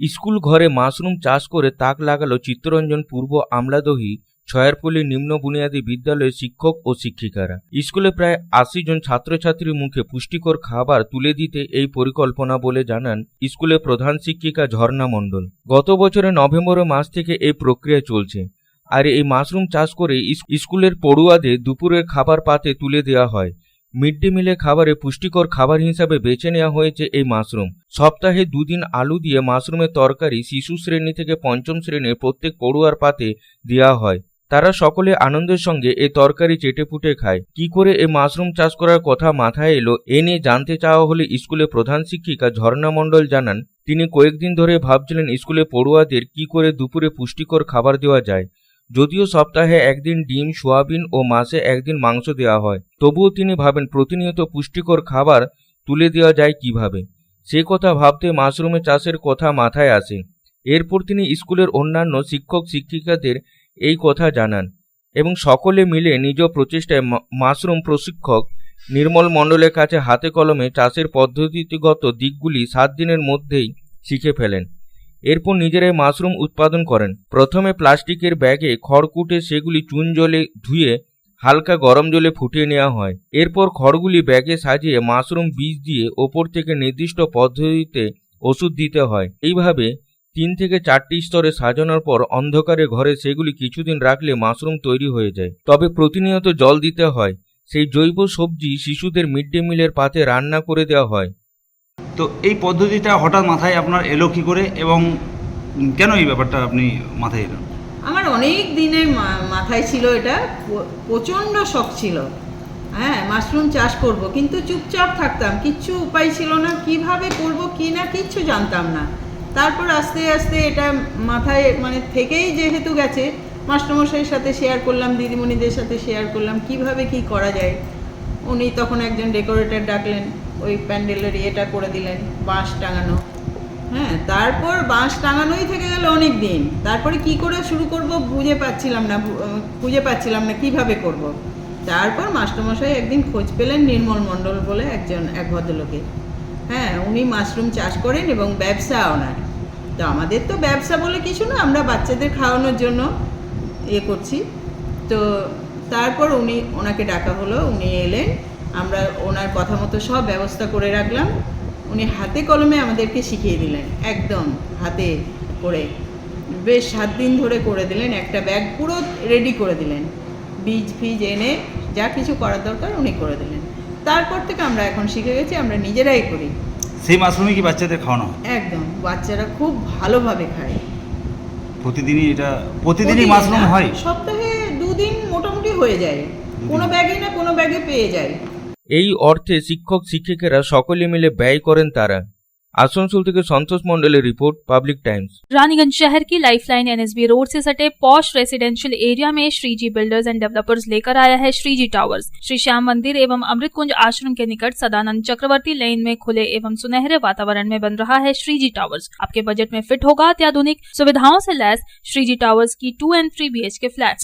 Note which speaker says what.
Speaker 1: School ঘরে mushroom চাষ করে তাক লাগালো চিত্তরঞ্জন পূর্ব আমলাদহি ছয়ারপল্লী নিম্ন বুনিয়াদী বিদ্যালয়ের শিক্ষক ও শিক্ষিকারা। স্কুলে প্রায় আশি জন ছাত্রছাত্রীর মুখে পুষ্টিকর খাবার তুলে দিতে এই পরিকল্পনা বলে জানান স্কুলের প্রধান শিক্ষিকা ঝর্ণা মণ্ডল। গত বছরের নভেম্বর মাস থেকে এই প্রক্রিয়া চলছে আর এই মাশরুম চাষ করে স্কুলের পড়ুয়াদের দুপুরের খাবার পাতে তুলে দেওয়া হয়। মিড ডে মিলে খাবারে পুষ্টিকর খাবার হিসাবে বেছে নেওয়া হয়েছে এই মাশরুম। সপ্তাহে দুদিন আলু দিয়ে মাশরুমের তরকারি শিশু শ্রেণি থেকে পঞ্চম শ্রেণির প্রত্যেক পড়ুয়ার পাতে দেওয়া হয়। তারা সকলে আনন্দের সঙ্গে এ তরকারি চেটেপুটে খায়। কি করে এ মাশরুম চাষ করার কথা মাথায় এলো, এ নিয়ে জানতে চাওয়া হলে স্কুলের প্রধান শিক্ষিকা ঝর্ণা মণ্ডল জানান, তিনি কয়েকদিন ধরে ভাবছিলেন স্কুলে পড়ুয়াদের কি করে দুপুরে পুষ্টিকর খাবার দেওয়া যায়। যদিও সপ্তাহে একদিন ডিম, সোয়াবিন ও মাসে একদিন মাংস দেওয়া হয়, তবুও তিনি ভাবেন প্রতিনিয়ত পুষ্টিকর খাবার তুলে দেওয়া যায় কীভাবে। সে কথা ভাবতে মাশরুমের চাষের কথা মাথায় আসে। এরপর তিনি স্কুলের অন্যান্য শিক্ষক শিক্ষিকাদের এই কথা জানান এবং সকলে মিলে নিজ প্রচেষ্টায় মাশরুম প্রশিক্ষক নির্মল মণ্ডলের কাছে হাতে কলমে চাষের পদ্ধতিগত দিকগুলি সাত দিনের মধ্যেই শিখে ফেলেন। এরপর নিজেরাই মাশরুম উৎপাদন করেন। প্রথমে প্লাস্টিকের ব্যাগে খড় কুটে সেগুলি চুন জলে ধুয়ে হালকা গরম জলে ফুটিয়ে নেওয়া হয়। এরপর খড়গুলি ব্যাগে সাজিয়ে মাশরুম বীজ দিয়ে ওপর থেকে নির্দিষ্ট পদ্ধতিতে ওষুধ দিতে হয়। এইভাবে তিন থেকে চারটি স্তরে সাজানোর পর অন্ধকারে ঘরে সেগুলি কিছুদিন রাখলে মাশরুম তৈরি হয়ে যায়। তবে প্রতিনিয়ত জল দিতে হয়। সেই জৈব সবজি শিশুদের মিড ডে মিলের পাতে রান্না করে দেওয়া হয়।
Speaker 2: তো এই পদ্ধতিটা হঠাৎ মাথায় আপনার এলো কি করে এবং কেন এই ব্যাপারটা আপনি মাথায় এলো
Speaker 3: আমার অনেক দিনের মাথায় ছিল এটা প্রচণ্ড শখ ছিল। হ্যাঁ মাশরুম চাষ করব, কিন্তু চুপচাপ থাকতাম। কিচ্ছু উপায় ছিল না, কীভাবে করব, কি না কিচ্ছু জানতাম না। তারপর আস্তে আস্তে এটা মাথায় মানে থেকেই যেহেতু গেছে, মাস্টারমশাইয়ের সাথে শেয়ার করলাম, দিদিমণিদের সাথে শেয়ার করলাম, কীভাবে কি করা যায়। উনি তখন একজন ডেকোরেটর ডাকলেন। ওই প্যান্ডেলের ইয়েটা করে দিলেন, বাঁশ টাঙানো। হ্যাঁ তারপর বাঁশ টাঙানোই থেকে গেল অনেক দিন তারপরে কি করে শুরু করব বুঝে পাচ্ছিলাম না খুঁজে পাচ্ছিলাম না কীভাবে করব। তারপর মাস্টারমশাই একদিন খোঁজ পেলেন নির্মল মণ্ডল বলে একজন, এক ভদ্রলোকে হ্যাঁ উনি মাশরুম চাষ করেন এবং ব্যবসা ওনার। তো আমাদের তো ব্যবসা বলে কিছু না, আমরা বাচ্চাদের খাওয়ানোর জন্য ইয়ে করছি। তো তারপর উনি, ওনাকে ডাকা হলো, উনি এলেন। আমরা ওনার কথা মতো সব ব্যবস্থা করে রাখলাম। উনি হাতে কলমে আমাদেরকে শিখিয়ে দিলেন একদম হাতে করে। বেশ সাত দিন ধরে করে দিলেন একটা ব্যাগ পুরো রেডি করে দিলেন। বীজ ফিজ এনে যা কিছু করার দরকার উনি করে দিলেন। তারপর থেকে আমরা এখন শিখে গেছি আমরা নিজেরাই করি।
Speaker 2: সেই মাশরুমই কি বাচ্চাদের খাওয়ানো
Speaker 3: একদম বাচ্চারা খুব ভালোভাবে খায়।
Speaker 2: প্রতিদিনই এটা প্রতিদিনই মাশরুম হয়?
Speaker 3: সপ্তাহে দুদিন মোটামুটি হয়ে যায়। কোনো ব্যাগে না কোনো ব্যাগে পেয়ে যায়।
Speaker 1: এই অর্থে শিক্ষক শিক্ষিকারা সকলে মিলে ব্যয় করেন তারা আসানসোল থেকে সন্তোষ মণ্ডলের রিপোর্ট পাবলিক টাইমস
Speaker 4: रानीगंज शहर की लाइफलाइन एनएसबी रोड से सटे पॉश रेसिडेंशियल एरिया में श्रीजी बिल्डर्स एंड डेवलपर्स लेकर आया है श्रीजी टावर्स श्री श्याम मंदिर एवं अमृत कुंज आश्रम के निकट सदानंद चक्रवर्ती लेन में खुले एवं सुनहरे वातावरण में बन रहा है श्रीजी टावर्स आपके बजट में फिट होगा अत्याधुनिक सुविधाओं से लैस श्रीजी टावर्स की two and three B K flats